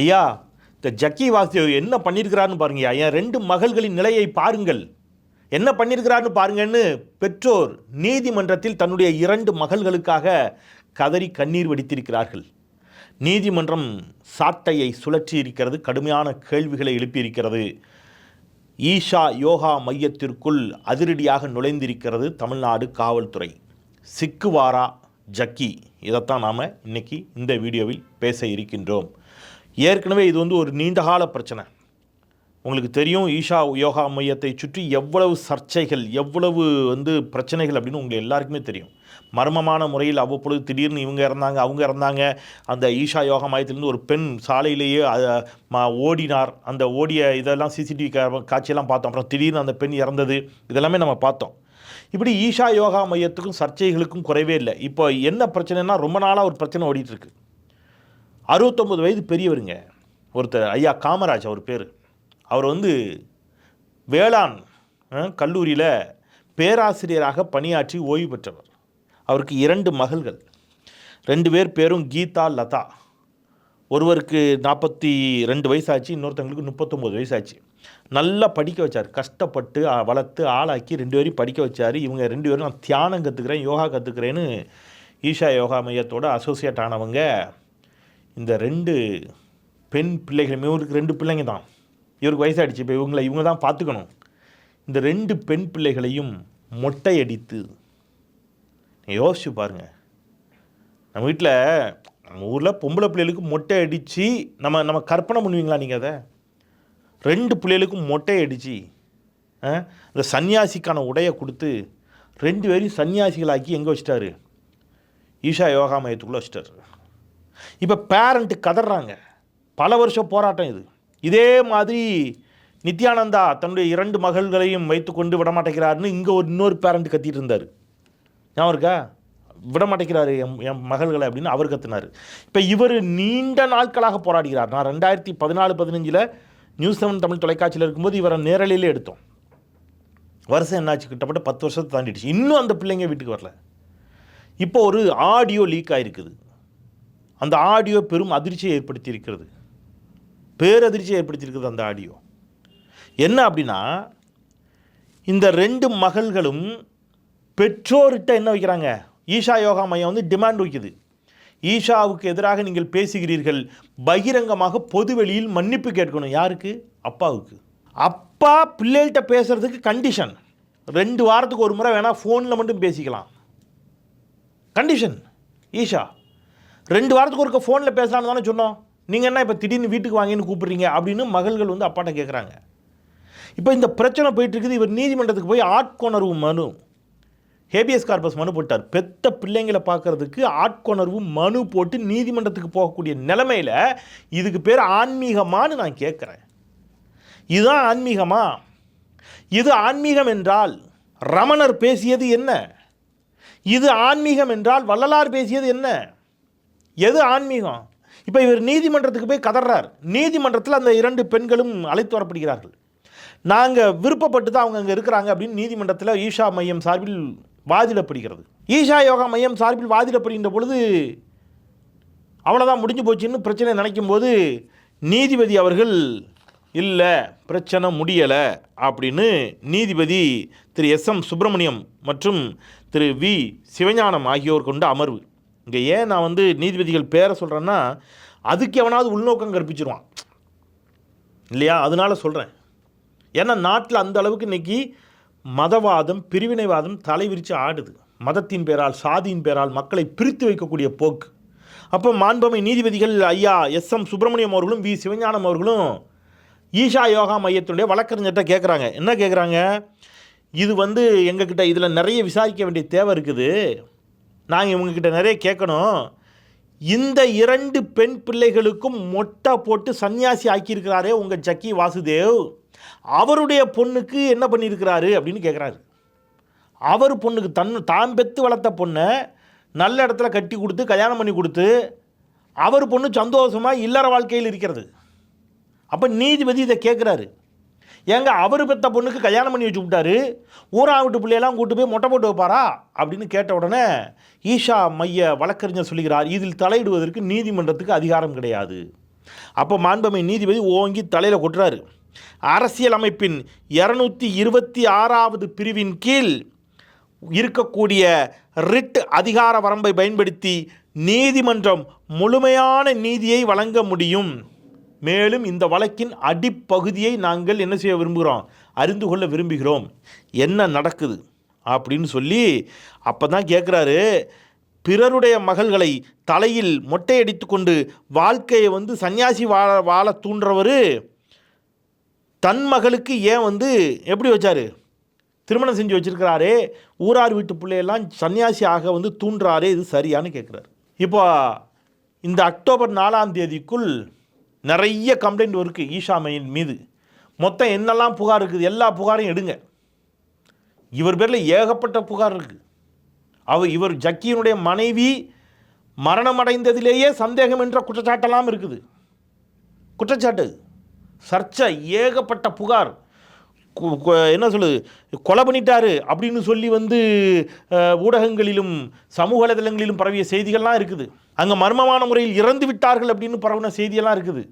ஐயா இந்த ஜக்கி வாசுதேவ் என்ன பண்ணியிருக்கிறாருன்னு பாருங்க ஐயா ரெண்டு மகள்களின் நிலையை பாருங்கள். என்ன பண்ணியிருக்கிறாருன்னு பாருங்கன்னு பெற்றோர் நீதிமன்றத்தில் தன்னுடைய இரண்டு மகள்களுக்காக கதறி கண்ணீர் வடித்திருக்கிறார்கள். நீதிமன்றம் சாட்டையை சுழற்றி இருக்கிறது கடுமையான கேள்விகளை எழுப்பியிருக்கிறது. ஈஷா யோகா மையத்திற்குள் அதிரடியாக நுழைந்திருக்கிறது தமிழ்நாடு காவல்துறை. சிக்குவாரா ஜக்கி? இதைத்தான் நாம் இன்னைக்கு இந்த வீடியோவில் பேச இருக்கின்றோம். ஏற்கனவே இது வந்து ஒரு நீண்டகால பிரச்சனை. உங்களுக்கு தெரியும் ஈஷா யோகா மையத்தை சுற்றி எவ்வளவு சர்ச்சைகள் எவ்வளவு வந்து பிரச்சனைகள் அப்படின்னு உங்களுக்கு எல்லாருக்குமே தெரியும். மர்மமான முறையில் அவ்வப்பொழுது திடீர்னு இவங்க இறந்தாங்க அவங்க இறந்தாங்க. அந்த ஈஷா யோகா மையத்திலிருந்து ஒரு பெண் சாலையிலேயே ஓடினார். அந்த ஓடிய இதெல்லாம் சிசிடிவி காட்சியெல்லாம் பார்த்தோம். அப்புறம் திடீர்னு அந்த பெண் இறந்தது. இதெல்லாமே நம்ம பார்த்தோம். இப்படி ஈஷா யோகா மையத்துக்கும் சர்ச்சைகளுக்கும் குறைவே இல்லை. இப்போ என்ன பிரச்சனைனா ரொம்ப நாளாக ஒரு பிரச்சனை ஓடிட்டுருக்கு அறுபத்தொம்பது வயது பெரியவருங்க. ஒருத்தர் ஐயா காமராஜ் அவர் பேர். அவர் வந்து வேளாண் கல்லூரியில் பேராசிரியராக பணியாற்றி ஓய்வு பெற்றவர். அவருக்கு இரண்டு மகள்கள். ரெண்டு பேர் பேரும் கீதா லதா. ஒருவருக்கு நாற்பத்தி ரெண்டு வயசாச்சு இன்னொருத்தவங்களுக்கு முப்பத்தொம்போது வயசாச்சு. நல்லா படிக்க வச்சார். கஷ்டப்பட்டு வளர்த்து ஆளாக்கி ரெண்டு பேரையும் படிக்க வச்சார். இவங்க ரெண்டு பேரும் நான் தியானம் கற்றுக்கிறேன் யோகா கற்றுக்கிறேன்னு ஈஷா யோகா மையத்தோட அசோசியேட் ஆனவங்க. இந்த ரெண்டு பெண் பிள்ளைகளுமே இவருக்கு ரெண்டு பிள்ளைங்க தான். இவருக்கு வயசாயிடுச்சு இப்போ இவங்களை இவங்க தான் பார்த்துக்கணும். இந்த ரெண்டு பெண் பிள்ளைகளையும் மொட்டையடித்து யோசிச்சு பாருங்கள் நம்ம வீட்டில் நம்ம ஊரில் பொம்பளை பிள்ளைகளுக்கு மொட்டை அடித்து நம்ம நம்ம கற்பனை பண்ணுவீங்களா நீங்கள் அதை? ரெண்டு பிள்ளைகளுக்கும் மொட்டை அடித்து அந்த சன்னியாசிக்கான உடையை கொடுத்து ரெண்டு பேரையும் சன்னியாசிகளாக்கி எங்கே வச்சிட்டாரு? ஈஷா யோகா மையத்துக்குள்ளே வச்சிட்டாரு. இப்போ பேரண்ட்டு கதறாங்க. பல வருஷம் போராட்டம் இது. இதே மாதிரி நித்யானந்தா தன்னுடைய இரண்டு மகள்களையும் வைத்துக்கொண்டு விட மாட்டேங்கிறாருன்னு இங்கே ஒரு இன்னொரு பேரண்ட் கத்திட்டு இருந்தார். ஞாபகம் இருக்கா? விடமாட்டேங்கிறாரு என் என் மகள்களை அப்படின்னு அவர் கத்துனார். இப்போ இவர் நீண்ட நாட்களாக போராடுகிறார். நான் ரெண்டாயிரத்தி பதினாலு பதினஞ்சில் நியூஸ் செவன் தமிழ் தொலைக்காட்சியில் இருக்கும்போது இவரை நேரலையிலே எடுத்தோம். வருஷம் என்னாச்சு? கிட்டப்பட்ட பத்து வருஷத்தை தாண்டிடுச்சு. இன்னும் அந்த பிள்ளைங்க வீட்டுக்கு வரல. இப்போ ஒரு ஆடியோ லீக் ஆயிருக்குது. அந்த ஆடியோ பெரும் அதிர்ச்சியை ஏற்படுத்தியிருக்கிறது. பேரதிர்ச்சியை ஏற்படுத்தியிருக்குது அந்த ஆடியோ. என்ன அப்படின்னா இந்த ரெண்டு மகள்களும் பெற்றோர்கிட்ட என்ன வைக்கிறாங்க? ஈஷா யோகா மையம் வந்து டிமாண்ட் வைக்குது. ஈஷாவுக்கு எதிராக நீங்கள் பேசுகிறீர்கள். பகிரங்கமாக பொதுவெளியில் மன்னிப்பு கேட்கணும். யாருக்கு? அப்பாவுக்கு. அப்பா பிள்ளைகள்கிட்ட பேசுகிறதுக்கு கண்டிஷன் ரெண்டு வாரத்துக்கு ஒரு முறை வேணால் ஃபோனில் மட்டும் பேசிக்கலாம். கண்டிஷன் ஈஷா. ரெண்டு வாரத்துக்கு ஒருக்க ஃபோனில் பேசலான்னு தானே சொன்னோம். நீங்கள் என்ன இப்போ திடீர்னு வீட்டுக்கு வாங்கின்னு கூப்பிட்றீங்க அப்படின்னு மகள்கள் வந்து அப்பாட்ட கேட்குறாங்க இப்போ இந்த பிரச்சனை போயிட்டு இருக்குது. இவர் நீதிமன்றத்துக்கு போய் ஆட்கொணர்வு மனு ஹேபியஸ் கார்பஸ் மனு போட்டார். பெத்த பிள்ளைங்களை பார்க்கறதுக்கு ஆட்கொணர்வு மனு போட்டு நீதிமன்றத்துக்கு போகக்கூடிய நிலைமையில் இதுக்கு பேர் ஆன்மீகமான்னு நான் கேட்குறேன் இதுதான் ஆன்மீகமா? இது ஆன்மீகம் என்றால் ரமணர் பேசியது என்ன? இது ஆன்மீகம் என்றால் வள்ளலார் பேசியது என்ன? எது ஆன்மீகம்? இப்போ இவர் நீதிமன்றத்துக்கு போய் கதறார். நீதிமன்றத்தில் அந்த இரண்டு பெண்களும் அழைத்து வரப்படுகிறார்கள். நாங்கள் விருப்பப்பட்டு தான் அவங்க அங்கே இருக்கிறாங்க அப்படின்னு நீதிமன்றத்தில் ஈஷா மையம் சார்பில் வாதிடப்படுகிறது. ஈஷா யோகா மையம் சார்பில் வாதிடப்படுகின்ற பொழுது அவ்வளோதான் முடிஞ்சு போச்சுன்னு பிரச்சனை நினைக்கும் போது நீதிபதி அவர்கள் இல்லை பிரச்சனை முடியலை அப்படின்னு நீதிபதி திரு எஸ் எம் சுப்பிரமணியம் மற்றும் திரு வி சிவஞானம் ஆகியோர் கொண்ட அமர்வு இங்கே ஏன் நான் வந்து நீதிபதிகள் பேரை சொல்கிறேன்னா அதுக்கு எவனாவது உள்நோக்கம் கற்பிச்சிருவான். இல்லையா? அதனால சொல்கிறேன் ஏன்னா நாட்டில் அந்த அளவுக்கு இன்றைக்கி மதவாதம் பிரிவினைவாதம் தலைவிரித்து ஆடுது. மதத்தின் பேரால் சாதியின் பேரால் மக்களை பிரித்து வைக்கக்கூடிய போக்கு. அப்போ மாண்பமை நீதிபதிகள் ஐயா எஸ் எம் சுப்பிரமணியம் அவர்களும் வி. சிவஞானம் அவர்களும் ஈஷா யோகா மையத்தினுடைய வழக்கறிஞர்கிட்ட கேட்குறாங்க என்ன கேட்குறாங்க இது வந்து எங்ககிட்ட இதில் நிறைய விசாரிக்க வேண்டிய தேவை இருக்குது. நாங்கள் இவங்கக்கிட்ட நிறைய கேட்கணும். இந்த இரண்டு பெண் பிள்ளைகளுக்கும் மொட்டை போட்டு சன்னியாசி ஆக்கியிருக்கிறாரே உங்கள் ஜக்கி வாசுதேவ். அவருடைய பொண்ணுக்கு என்ன பண்ணியிருக்கிறாரு அப்படின்னு கேட்குறாரு. அவர் பொண்ணுக்கு தன் தாம் பெற்று வளர்த்த பொண்ணை நல்ல இடத்துல கட்டி கொடுத்து கல்யாணம் பண்ணி கொடுத்து அவர் பொண்ணு சந்தோஷமாக இல்லற வாழ்க்கையில் இருக்கிறது. அப்போ நீதிபதி இதை கேட்குறாரு. ஏங்க அவர் பெத்த பொண்ணுக்கு கல்யாணம் பண்ணி வச்சு விட்டாரு? ஊரா வீட்டு பிள்ளையெல்லாம் கூட்டு போய் மொட்டை போட்டு வைப்பாரா? அப்படின்னு கேட்ட உடனே ஈஷா மைய வழக்கறிஞர் சொல்லுகிறார் இதில் தலையிடுவதற்கு நீதிமன்றத்துக்கு அதிகாரம் கிடையாது. அப்போ மாண்பமை நீதிபதி ஓங்கி தலையில் கொட்டுறாரு. அரசியல் அமைப்பின் இரநூத்தி இருபத்தி ஆறாவது பிரிவின் கீழ் இருக்கக்கூடிய ரிட் அதிகார வரம்பை பயன்படுத்தி நீதிமன்றம் முழுமையான நீதியை வழங்க முடியும். மேலும் இந்த வழக்கின் அடிப்பகுதியை நாங்கள் என்ன செய்ய விரும்புகிறோம்? அறிந்து கொள்ள விரும்புகிறோம். என்ன நடக்குது? அப்படின்னு சொல்லி அப்போ தான் கேட்குறாரு பிறருடைய மகள்களை தலையில் மொட்டையடித்து கொண்டு வாழ்க்கையை வந்து சன்னியாசி வாழ வாழ தூண்டுறவர் தன் மகளுக்கு ஏன் வந்து எப்படி வச்சார்? திருமணம் செஞ்சு வச்சுருக்கிறாரே. ஊரார் வீட்டு பிள்ளையெல்லாம் சன்னியாசி ஆக வந்து தூண்டுறாரே இது சரியான்னு கேட்குறாரு இப்போ இந்த அக்டோபர் நாலாம் தேதிக்குள் நிறைய கம்ப்ளைண்ட் இருக்குது ஈஷா மையின் மீது. மொத்தம் என்னெல்லாம் புகார் இருக்குது? எல்லா புகாரையும் எடுங்க. இவர் பேரில் ஏகப்பட்ட புகார் இருக்குது அவர் இவர் ஜக்கியினுடைய மனைவி மரணமடைந்ததிலேயே சந்தேகம் என்ற குற்றச்சாட்டெல்லாம் இருக்குது. குற்றச்சாட்டு. சர்ச்சை ஏகப்பட்ட புகார். கு- என்ன சொல்லுது? கொலை பண்ணிட்டாரு அப்படின்னு சொல்லி வந்து ஊடகங்களிலும் சமூக வலைதளங்களிலும் பரவிய செய்திகள்லாம் இருக்குது. அங்கே மர்மமான முறையில் இறந்து விட்டார்கள் அப்படின்னு பரவின செய்தியெல்லாம் இருக்குது.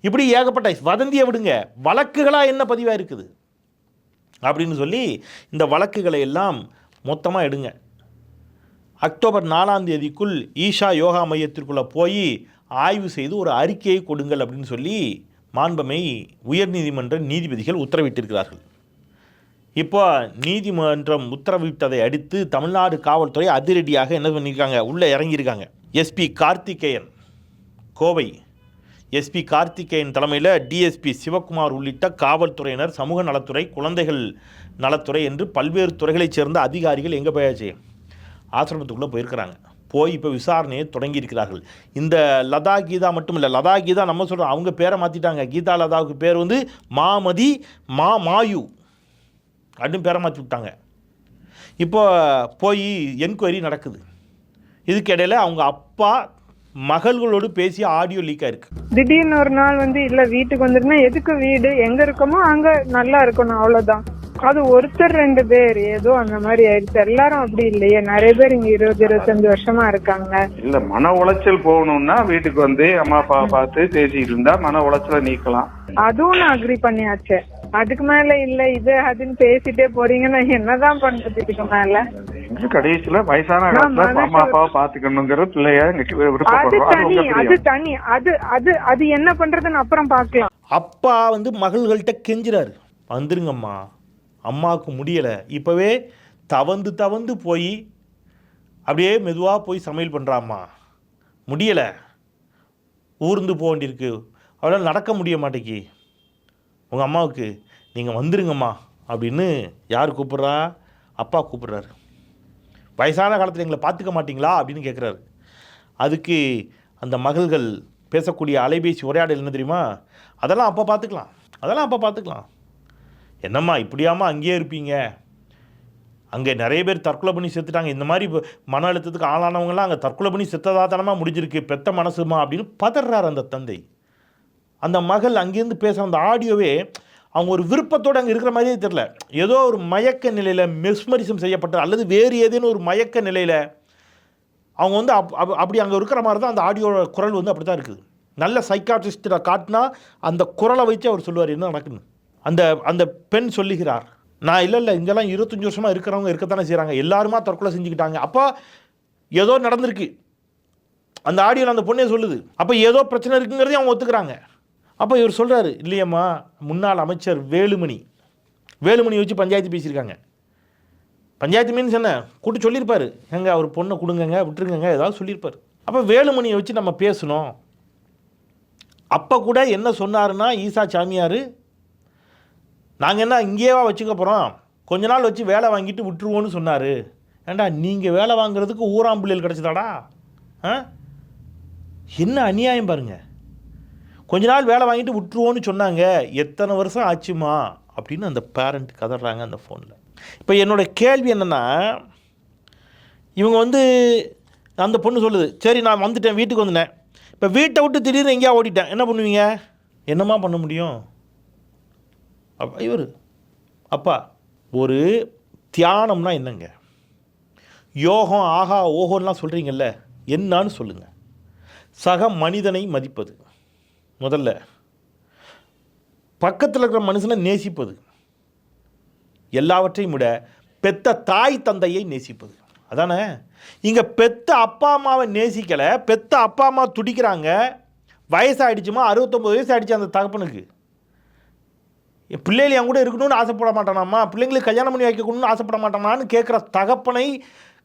இப்படி ஏகப்பட்ட வதந்தியை விடுங்க. வழக்குகளாக என்ன பதிவாக இருக்குது? அப்படின்னு சொல்லி இந்த வழக்குகளை எல்லாம் மொத்தமாக எடுங்க. அக்டோபர் நாலாம் தேதிக்குள் ஈஷா யோகா மையத்திற்குள்ளே போய் ஆய்வு செய்து ஒரு அறிக்கையை கொடுங்கள் அப்படின்னு சொல்லி மாண்பமை உயர்நீதிமன்ற நீதிபதிகள் உத்தரவிட்டிருக்கிறார்கள். இப்போ நீதிமன்றம் உத்தரவிட்டதை அடுத்து தமிழ்நாடு காவல்துறை அதிரடியாக என்ன பண்ணியிருக்காங்க உள்ளே இறங்கியிருக்காங்க. எஸ்பி கார்த்திகேயன் கோவை. எஸ்பி கார்த்திகேயன் தலைமையில் டிஎஸ்பி சிவக்குமார் உள்ளிட்ட காவல்துறையினர் சமூக நலத்துறை குழந்தைகள் நலத்துறை என்று பல்வேறு துறைகளைச் சேர்ந்த அதிகாரிகள் எங்கே போயாச்சு ஆசிரமத்துக்குள்ளே போயிருக்கிறாங்க. போய் இப்போ விசாரணையை தொடங்கியிருக்கிறார்கள். இந்த லதா கீதா மட்டும் இல்லை லதா கீதா நம்ம சொல்கிறோம் அவங்க பேரை மாற்றிட்டாங்க கீதா லதாவுக்கு பேர் வந்து மாமதி மா மாயு. அப்படின்னு பேரை மாற்றி விட்டாங்க. இப்போ போய் என்கொயரி நடக்குது. இதுக்கு இடையில அவங்க அப்பா மகள்களோடு பேசிய ஆடியோ லீக் ஆயிருக்கு. திடீர்னு ஒரு நாள் வந்து இல்ல வீட்டுக்கு வந்துருன்னா எதுக்கு வீடு? எங்க இருக்கோமோ அங்க நல்லா இருக்கணும் அவ்வளவுதான். அது ஒருத்தர் ரெண்டு பேர் ஏதோ அந்த மாதிரி ஆயிடுச்சு. எல்லாரும் அப்படி இல்லையே. நிறைய பேர் இங்க இருபது இருபத்தஞ்சு வருஷமா இருக்காங்க. இல்ல மன உளைச்சல் போகணும்னா வீட்டுக்கு வந்து அம்மா அப்பா பார்த்து பேசிட்டு இருந்தா மன உளைச்சலை நீக்கலாம். அதுவும் நான் அக்ரி பண்ணியாச்சு. அதுக்கு மேல இல்ல இது அதுன்னு பேசிட்டே போறீங்கன்னா என்னதான் பண்றது இதுக்கு மேல? கடைசியில வயசான காலத்துல அம்மா அப்பாவை பாத்துக்கணுங்கிற பிள்ளைய அது தனி அது. தனி. அது அது அது என்ன பண்றதுன்னு அப்புறம் பாக்கலாம். அப்பா வந்து மகள்கள்கிட்ட கெஞ்சுறாரு. வந்துருங்கம்மா. அம்மாவுக்கு முடியலை. இப்போவே தவந்து தவந்து போய் அப்படியே மெதுவாக போய் சமையல் பண்ணுறாம்மா முடியலை. ஊர்ந்து போக வேண்டியிருக்கு. அவளால் நடக்க முடிய மாட்டேங்கி. உங்கள் அம்மாவுக்கு நீங்கள் வந்துருங்கம்மா அப்படின்னு யார் கூப்பிட்றா? அப்பா கூப்பிட்றாரு. வயசான காலத்தில் எங்களை பார்த்துக்க மாட்டிங்களா? அப்படின்னு கேட்குறாரு அதுக்கு அந்த மகள்கள் பேசக்கூடிய அலைபேசி உரையாடல் என்ன தெரியுமா? அதெல்லாம் அப்போ பார்த்துக்கலாம். அதெல்லாம் அப்போ பார்த்துக்கலாம். என்னம்மா இப்படியாம்மா அங்கேயே இருப்பீங்க? அங்கே நிறைய பேர் தற்கொலை பண்ணி செத்துட்டாங்க. இந்த மாதிரி மன அழுத்தத்துக்கு ஆளானவங்களாம் அங்கே தற்கொலை பண்ணி செத்ததாதானமாக முடிஞ்சிருக்கு. பெத்த மனசுமா அப்படின்னு பதறார் அந்த தந்தை. அந்த மகள் அங்கேருந்து பேசுகிற அந்த ஆடியோவே அவங்க ஒரு விருப்பத்தோடு அங்கே இருக்கிற மாதிரியே தெரில ஏதோ ஒரு மயக்க நிலையில் மெஸ்மரிசம் செய்யப்பட்ட அல்லது வேறு ஏதேனும் ஒரு மயக்க நிலையில் அவங்க வந்து அப் அப்- அப்படி அங்கே இருக்கிற மாதிரி தான் அந்த ஆடியோட குரல் வந்து அப்படி தான் இருக்குது. நல்ல சைக்காட்ரிஸ்ட்டை காட்டினா அந்த குரலை வச்சு அவர் சொல்லுவார் என்ன நடக்குன்னு அந்த அந்த பெண் சொல்லுகிறார் நான் இல்லை இல்லை இங்கெல்லாம் இருபத்தஞ்சி வருஷமாக இருக்கிறவங்க இருக்கத்தானே செய்கிறாங்க எல்லாருமா தற்கொலை செஞ்சுக்கிட்டாங்க. அப்போ ஏதோ நடந்திருக்கு. அந்த ஆடியோவில் அந்த பொண்ணே சொல்லுது. அப்போ ஏதோ பிரச்சனை இருக்குங்கிறதையும் அவங்க ஒத்துக்கிறாங்க. அப்போ இவர் சொல்கிறாரு இல்லையம்மா முன்னாள் அமைச்சர் வேலுமணி. வேலுமணி வச்சு பஞ்சாயத்து பேசியிருக்காங்க. பஞ்சாயத்து மீன்ஸ் என்ன? கூட்டு சொல்லியிருப்பார். எங்க அவர் பொண்ணை கொடுங்கங்க விட்டுருங்கங்க ஏதாவது சொல்லியிருப்பார். அப்போ வேலுமணியை வச்சு நம்ம பேசணும். அப்போ கூட என்ன சொன்னாருன்னா ஈசா சாமியார் நாங்கள் என்ன இங்கேயேவா வச்சுக்க போகிறோம் கொஞ்ச நாள் வச்சு வேலை வாங்கிட்டு விட்டுருவோன்னு சொன்னார். ஏண்டா நீங்கள் வேலை வாங்குறதுக்கு ஊராம்பிள்ளைகள் கிடச்சிதாடா? ஆ? என்ன அநியாயம் பாருங்கள் கொஞ்ச நாள் வேலை வாங்கிட்டு விட்டுருவோன்னு சொன்னாங்க. எத்தனை வருஷம் ஆச்சுமா? அப்படின்னு அந்த பேரண்ட் கதறாங்க அந்த ஃபோனில் இப்போ என்னோட கேள்வி என்னென்னா இவங்க வந்து அந்த பொண்ணு சொல்லுது சரி நான் வந்துட்டேன் வீட்டுக்கு வந்துட்டேன். இப்போ வீட்டை விட்டு திடீர்னு எங்கேயா ஓடிட்டேன். என்ன பண்ணுவீங்க? என்னம்மா பண்ண முடியும்? அப்பா இவர் அப்பா ஒரு தியானம்னா என்னங்க? யோகம் ஆகா ஓஹோன்லாம் சொல்கிறீங்கல்ல என்னான்னு சொல்லுங்கள் சக மனிதனை மதிப்பது. முதல்ல பக்கத்தில் இருக்கிற மனுஷனை நேசிப்பது. எல்லாவற்றையும் விட பெத்த தாய் தந்தையை நேசிப்பது. அதானே? இங்கே பெத்த அப்பா அம்மாவை நேசிக்கலை பெத்த அப்பா அம்மா துடிக்கிறாங்க. வயசாகிடுச்சுமா அறுபத்தொம்பது வயசு ஆகிடுச்சு அந்த தகப்பனுக்கு. என் பிள்ளைகள் என் கூட இருக்கணும்னு ஆசைப்பட மாட்டானாம்மா பிள்ளைங்களுக்கு கல்யாணம் பண்ணி வைக்கணும்னு ஆசைப்பட மாட்டானான்னு கேட்குற தகப்பனை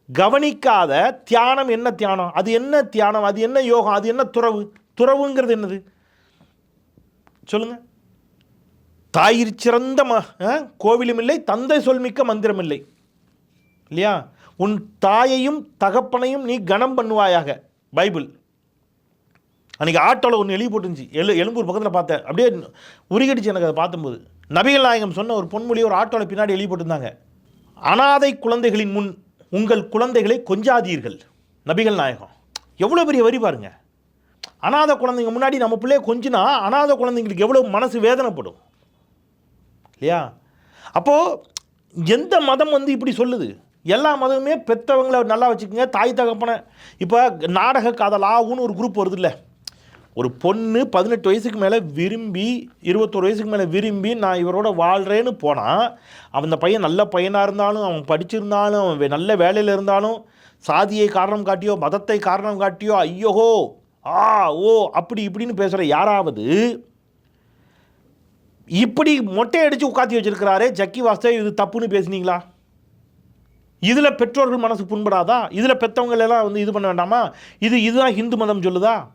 கவனிக்காத தியானம் என்ன தியானம்? அது என்ன தியானம்? அது என்ன யோகம்? அது என்ன துறவு? துறவுங்கிறது என்னது? சொல்லுங்க. தாயிற் சிறந்த ம ஆ? கோவிலும் இல்லை தந்தை சொல்மிக்க மந்திரம் இல்லை இல்லையா? உன் தாயையும் தகப்பனையும் நீ கனம் பண்ணுவாயாக பைபிள். அன்றைக்கி ஆட்டோவில் ஒன்று எழுதி போட்டுருந்துச்சு. எழு எழும்பூர் பக்கத்தில் பார்த்தேன். அப்படியே உருகடிச்சு எனக்கு அதை பார்க்கும்போது. நபிகள் நாயகம் சொன்ன ஒரு பொன்மொழியை ஒரு ஆட்டோவில் பின்னாடி எழுதி போட்டிருந்தாங்க. அனாதை குழந்தைகளின் முன் உங்கள் குழந்தைகளை கொஞ்சாதீர்கள். நபிகள் நாயகம். எவ்வளோ பெரிய வரி பாருங்கள் அனாதை குழந்தைங்க முன்னாடி நம்ம பிள்ளைய கொஞ்சினா அனாதை குழந்தைங்களுக்கு எவ்வளோ மனசு வேதனைப்படும். இல்லையா? அப்போது எந்த மதம் வந்து இப்படி சொல்லுது? எல்லா மதமுமே பெற்றவங்கள நல்லா வச்சுக்கோங்க தாய் தகப்பனை. இப்போ நாடக காதல் ஆகுன்னு ஒரு குரூப் வருது இல்லை ஒரு பொண்ணு பதினெட்டு வயசுக்கு மேலே விரும்பி இருபத்தொரு வயசுக்கு மேலே விரும்பி நான் இவரோட வாழ்கிறேன்னு போனால் அவன் அந்த பையன் நல்ல பையனாக இருந்தாலும் அவன் படிச்சிருந்தாலும் அவன் நல்ல வேலையில் இருந்தாலும் சாதியை காரணம் காட்டியோ மதத்தை காரணம் காட்டியோ ஐயோஹோ! ஆ ஓ அப்படி இப்படின்னு பேசுகிற யாராவது இப்படி மொட்டை அடித்து உட்காத்தி வச்சுருக்கிறாரே ஜக்கி வாஸ்தவ் இது தப்புன்னு பேசுனீங்களா? இதில் பெற்றோர்கள் மனசு புண்படாதா? இதில் பெற்றவங்களெல்லாம் வந்து இது பண்ண வேண்டாமா? இது இதுதான் ஹிந்து மதம் சொல்லுதா?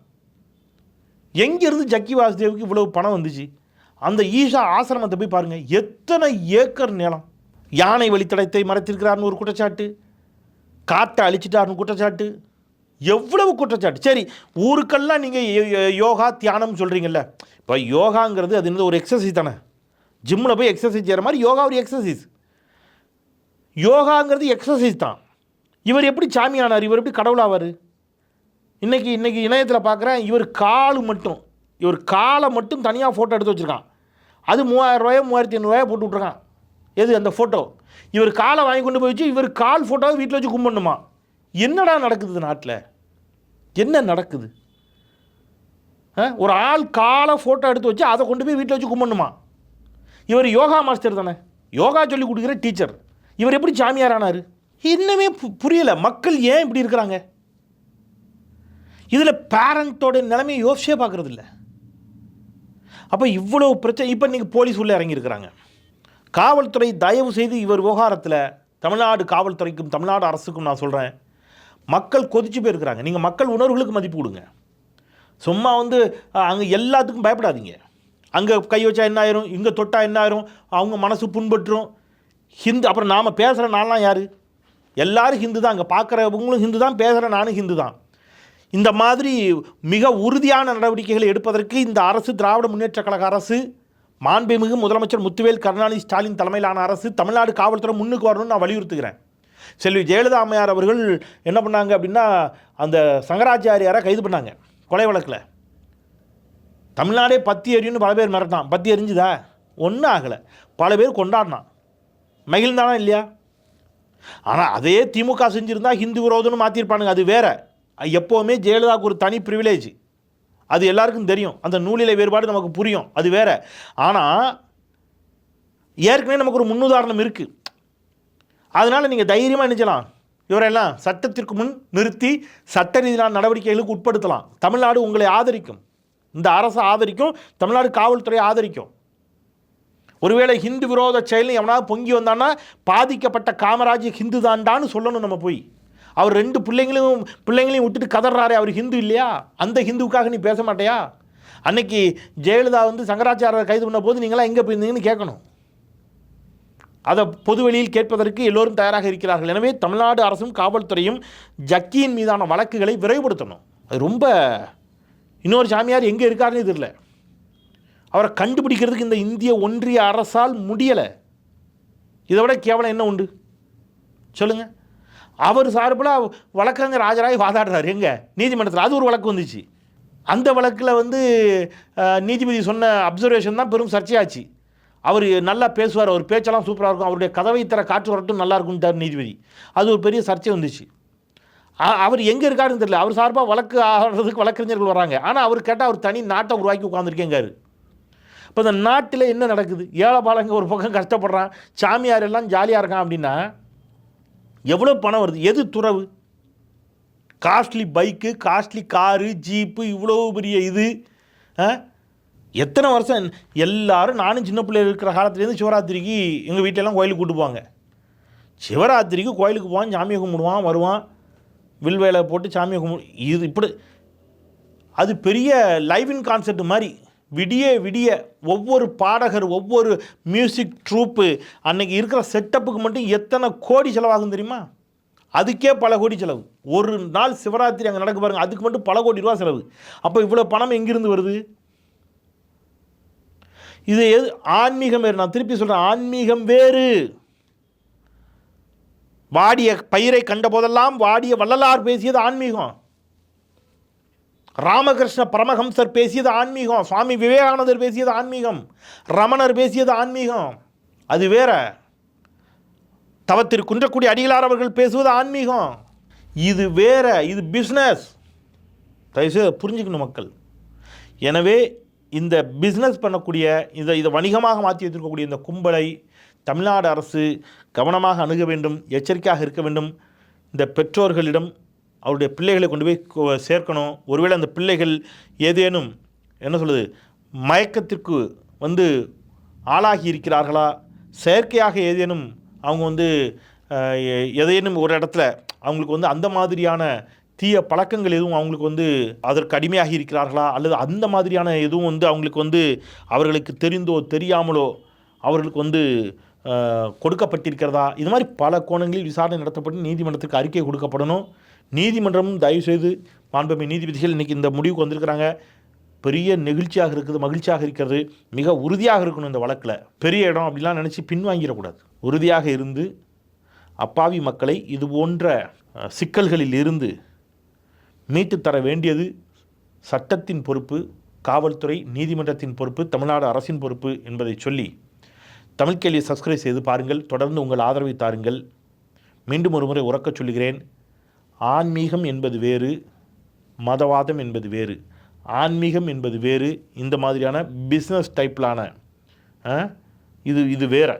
எங்கேருந்து ஜக்கி வாசுதேவுக்கு இவ்வளவு பணம் வந்துச்சு? அந்த ஈஷா ஆசிரமத்தை போய் பாருங்கள் எத்தனை ஏக்கர் நிலம்? யானை வழித்தடத்தை மறைத்திருக்கிறார்னு ஒரு குற்றச்சாட்டு. காட்டை அழிச்சிட்டார்னு குற்றச்சாட்டு. எவ்வளவு குற்றச்சாட்டு? சரி ஊருக்கெல்லாம் நீங்கள் யோகா தியானம் சொல்கிறீங்கல்ல இப்போ யோகாங்கிறது அது என்னது? ஒரு எக்ஸசைஸ் தானே. ஜிம்மில் போய் எக்ஸசைஸ் செய்கிற மாதிரி யோகா ஒரு எக்ஸசைஸ் யோகாங்கிறது எக்ஸசைஸ் தான். இவர் எப்படி சாமி ஆனார் இவர் எப்படி கடவுளாவார் இன்றைக்கி இன்றைக்கி இணையத்தில் பார்க்குறேன் இவர் கால் மட்டும். இவர் காலை மட்டும் தனியாக ஃபோட்டோ எடுத்து வச்சுருக்கான். அது மூவாயிரம் ரூபாயோ மூவாயிரத்தி ஐநூறுரூவாயோ போட்டு விட்ருக்கான் எது அந்த ஃபோட்டோ இவர் காலை வாங்கி கொண்டு போய் வச்சு இவர் கால் ஃபோட்டோவை வீட்டில் வச்சு கும்பிடணுமா? என்னடா நடக்குது நாட்டில்? என்ன நடக்குது? ஆ? ஒரு ஆள் காலை ஃபோட்டோ எடுத்து வச்சு அதை கொண்டு போய் வீட்டில் வச்சு கும்பிடணுமா? இவர் யோகா மாஸ்டர் தானே. யோகா சொல்லி கொடுக்குற டீச்சர் இவர் எப்படி சாமியார் ஆனார்? இன்னுமே பு- மக்கள் ஏன் இப்படி இருக்கிறாங்க? இதில் பேரண்ட்டோட நிலைமையை யோசிச்சே பார்க்குறது இல்லை. அப்போ இவ்வளோ பிரச்சனை இப்போ இன்றைக்கி போலீஸ் உள்ளே இறங்கியிருக்கிறாங்க காவல்துறை தயவு செய்து இவர் விவகாரத்தில் தமிழ்நாடு காவல்துறைக்கும் தமிழ்நாடு அரசுக்கும் நான் சொல்கிறேன் மக்கள் கொதிச்சு போயிருக்கிறாங்க. நீங்கள் மக்கள் உணர்வுகளுக்கு மதிப்பு கொடுங்க. சும்மா வந்து அங்கே எல்லாத்துக்கும் பயப்படாதீங்க. அங்கே கை வச்சா என்ன ஆயிரும்? இங்கே தொட்டா என்ன ஆயிரும்? அவங்க மனசு புண்பற்றும் ஹிந்து அப்புறம் நாம் பேசுகிற நான்லாம் யார்? எல்லாரும் ஹிந்து தான். அங்கே பார்க்குறவங்களும் ஹிந்து தான். பேசுகிற நானும் ஹிந்து தான். இந்த மாதிரி மிக உறுதியான நடவடிக்கைகளை எடுப்பதற்கு இந்த அரசு திராவிட முன்னேற்ற கழக அரசு மாண்புமிகு முதலமைச்சர் முத்துவேல் கருணாநிதி ஸ்டாலின் தலைமையிலான அரசு தமிழ்நாடு காவல்துறை முன்னுக்கு வரணும்னு நான் வலியுறுத்துகிறேன். செல்வி ஜெயலலிதா அம்மையார் அவர்கள் என்ன பண்ணாங்க அப்படின்னா அந்த சங்கராச்சாரியாரை கைது பண்ணாங்க கொலை வழக்கில். தமிழ்நாடே பத்தி எரியும்னு பல பேர் மிரட்டான் பத்தி எரிஞ்சுதா? ஒன்றும் ஆகலை. பல பேர் கொண்டாடினான். மகிழ்ந்தானா இல்லையா? ஆனால் அதே திமுக செஞ்சுருந்தா ஹிந்து விரோதம்னு மாற்றிருப்பானுங்க அது வேற. எப்போவுமே ஜெயலலிதாவுக்கு ஒரு தனி ப்ரிவிலேஜ் அது எல்லாருக்கும் தெரியும். அந்த நூலிலை வேறுபாடு நமக்கு புரியும். அது வேற. ஆனால் ஏற்கனவே நமக்கு ஒரு முன்னுதாரணம் இருக்குது அதனால் நீங்கள் தைரியமாக நினைச்சலாம் இவரெல்லாம் சட்டத்திற்கு முன் நிறுத்தி சட்ட ரீதியிலான நடவடிக்கைகளுக்கு உட்படுத்தலாம். தமிழ்நாடு உங்களை ஆதரிக்கும். இந்த அரசு ஆதரிக்கும். தமிழ்நாடு காவல்துறை ஆதரிக்கும். ஒருவேளை ஹிந்து விரோத செயல் எவனாவது பொங்கி வந்தான்னா பாதிக்கப்பட்ட காமராஜ் ஹிந்து தாண்டான்னு சொல்லணும் நம்ம போய். அவர் ரெண்டு பிள்ளைங்களையும் பிள்ளைங்களையும் விட்டுட்டு கதறாரே அவர் ஹிந்து இல்லையா? அந்த ஹிந்துவுக்காக நீ பேச மாட்டியா? அன்னைக்கு ஜெயலலிதா வந்து சங்கராச்சாரியரை கைது பண்ண போது நீங்களாம் எங்கே போயிருந்தீங்கன்னு கேட்கணும். அதை பொதுவெளியில் கேட்பதற்கு எல்லோரும் தயாராக இருக்கிறார்கள். எனவே தமிழ்நாடு அரசும் காவல்துறையும் ஜக்கியின் மீதான வழக்குகளை விரைவுபடுத்தணும். அது ரொம்ப இன்னொரு சாமியார் எங்கே இருக்காருன்னு தெரியல. அவரை கண்டுபிடிக்கிறதுக்கு இந்த இந்திய ஒன்றிய அரசால் முடியலை. இதை விட கேவலம் என்ன உண்டு? சொல்லுங்க. அவர் சார்பில் வழக்கறிஞர் ராஜராய் வாதாடுறாரு. எங்கே? நீதிமன்றத்தில். அது ஒரு வழக்கு வந்துச்சு. அந்த வழக்கில் வந்து நீதிபதி சொன்ன அப்சர்வேஷன் தான் பெரும் சர்ச்சையாச்சு. அவர் நல்லா பேசுவார் அவர் பேச்செல்லாம் சூப்பராக இருக்கும் அவருடைய கதவை தர காற்று வரட்டும் நல்லா இருக்கும்ட்டார் நீதிபதி. அது ஒரு பெரிய சர்ச்சை வந்துச்சு. அவர் எங்கே இருக்காருன்னு தெரியல. அவர் சார்பாக வழக்கு ஆடுறதுக்கு வழக்கறிஞர்கள் வராங்க. ஆனால் அவர் கேட்டால் அவர் தனி நாட்டை உருவாக்கி உட்காந்துருக்கேங்காரு இப்போ இந்த நாட்டில் என்ன நடக்குது? ஏழை பாலங்க ஒரு பக்கம் கஷ்டப்படுறான் சாமியார் எல்லாம் ஜாலியாக இருக்கான் அப்படின்னா எவ்வளோ பணம் வருது? எது துறவு? Costly bike costly car jeep இவ்வளோ பெரிய இது ஆ? எத்தனை வருஷம் எல்லாரும் நானும் சின்ன பிள்ளைகள் இருக்கிற காலத்துலேருந்து சிவராத்திரிக்கு எங்கள் வீட்டிலலாம் கோயிலுக்கு கூட்டு போவாங்க. சிவராத்திரிக்கு கோயிலுக்கு போவான் சாமியை கும்பிடுவான் வருவான். வில் வேலை போட்டு சாமியை கும்பிடு இது இப்படி அது பெரிய லைவ் இன் கான்செர்ட் மாதிரி விடிய விடிய ஒவ்வொரு பாடகர் ஒவ்வொரு மியூசிக் ட்ரூப்பு அன்னைக்கு இருக்கிற செட்டப்புக்கு மட்டும் எத்தனை கோடி செலவாகும் தெரியுமா? அதுக்கே பல கோடி செலவு. ஒரு நாள் சிவராத்திரி அங்கே நடக்க பாருங்கள் அதுக்கு மட்டும் பல கோடி ரூபா செலவு. அப்போ இவ்வளோ பணம் எங்கிருந்து வருது? இது எது? ஆன்மீகம் வேறு. நான் திருப்பி சொல்கிறேன் ஆன்மீகம் வேறு. வாடிய பயிரை கண்ட போதெல்லாம் வாடிய வள்ளலார் பேசியது ஆன்மீகம். ராமகிருஷ்ண பரமஹம்சர் பேசியது ஆன்மீகம். சுவாமி விவேகானந்தர் பேசியது ஆன்மீகம். ரமணர் பேசியது ஆன்மீகம். அது வேற. தவத்திற்கு குன்றக்கூடிய அடிகளார் அவர்கள் பேசுவது ஆன்மீகம். இது வேற. இது பிஸ்னஸ் தயவுசெய்து புரிஞ்சுக்கணும் மக்கள். எனவே இந்த பிஸ்னஸ் பண்ணக்கூடிய இதை இதை வணிகமாக மாற்றி வைத்திருக்கக்கூடிய இந்த கும்பலை தமிழ்நாடு அரசு கவனமாக அணுக வேண்டும் எச்சரிக்கையாக இருக்க வேண்டும். இந்த பெற்றோர்களிடம் அவருடைய பிள்ளைகளை கொண்டு போய் சேர்க்கணும். ஒருவேளை அந்த பிள்ளைகள் ஏதேனும் என்ன சொல்லுது மயக்கத்திற்கு வந்து ஆளாகி இருக்கிறார்களா? செயற்கையாக ஏதேனும் அவங்க வந்து எ- எதேனும் ஒரு இடத்துல அவங்களுக்கு வந்து அந்த மாதிரியான தீய பழக்கங்கள் எதுவும் அவங்களுக்கு வந்து அதற்கு அடிமையாகி இருக்கிறார்களா? அல்லது அந்த மாதிரியான எதுவும் வந்து அவங்களுக்கு வந்து அவர்களுக்கு தெரிந்தோ தெரியாமலோ அவர்களுக்கு வந்து கொடுக்கப்பட்டிருக்கிறதா? இது மாதிரி பல கோணங்களில் விசாரணை நடத்தப்பட்டு நீதிமன்றத்துக்கு அறிக்கை கொடுக்கப்படணும். நீதிமன்றமும் தயவுசெய்து மாண்புமை நீதிபதிகள் இன்றைக்கி இந்த முடிவுக்கு வந்திருக்கிறாங்க. பெரிய நெகிழ்ச்சியாக இருக்குது மகிழ்ச்சியாக இருக்கிறது. மிக உறுதியாக இருக்கணும் இந்த வழக்கில். பெரிய இடம் அப்படிலாம் நினச்சி பின்வாங்கிடக்கூடாது. உறுதியாக இருந்து அப்பாவி மக்களை இது போன்ற சிக்கல்களில் இருந்து மீட்டுத் தர வேண்டியது சட்டத்தின் பொறுப்பு காவல்துறை நீதிமன்றத்தின் பொறுப்பு தமிழ்நாடு அரசின் பொறுப்பு என்பதை சொல்லி தமிழ் கேள்வியை சப்ஸ்கிரைப் செய்து பாருங்கள். தொடர்ந்து உங்கள் ஆதரவை தாருங்கள். மீண்டும் ஒரு முறை உறக்கச் சொல்கிறேன் ஆன்மீகம் என்பது வேறு மதவாதம் என்பது வேறு. ஆன்மீகம் என்பது வேறு இந்த மாதிரியான பிஸ்னஸ் டைப்பிலான இது இது வேற.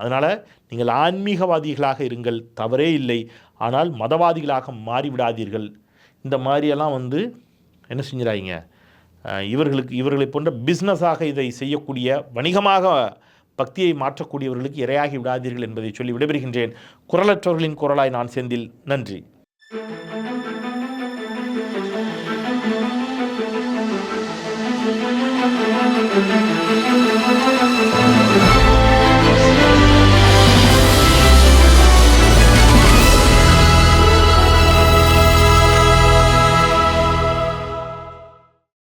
அதனால் நீங்கள் ஆன்மீகவாதிகளாக இருங்கள். தவறே இல்லை. ஆனால் மதவாதிகளாக மாறிவிடாதீர்கள். இந்த மாதிரியெல்லாம் வந்து என்ன செஞ்சிடாதீங்க. இவர்களுக்கு இவர்களை போன்ற பிஸ்னஸாக இதை செய்யக்கூடிய வணிகமாக பக்தியை மாற்றக்கூடியவர்களுக்கு இரையாகி விடாதீர்கள் என்பதை சொல்லி விடைபெறுகின்றேன். குரலற்றவர்களின் குரலாய் நான் செந்தில். நன்றி.